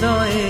হৃদয়ে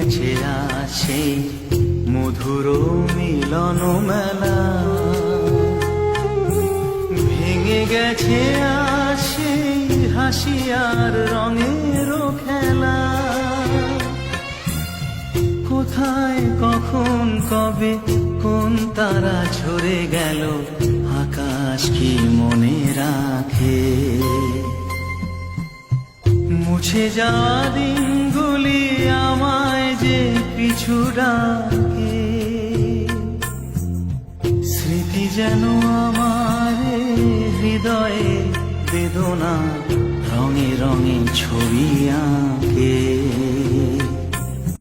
গেছে আছে মধুর মিলন মেলা। ভেঙে গেছে আছে হাসি আর রঙের খেলা। কোথায়, কখন, কবে, কোন তারা ঝরে গেল, আকাশ কি মনে রাখে? মুছে যাওয়া দিনগুলি আমায় যে পিছু ডাকে। স্মৃতি যেন আমার হৃদয়ে বেদনা রঙে রঙে ছবি আঁকে।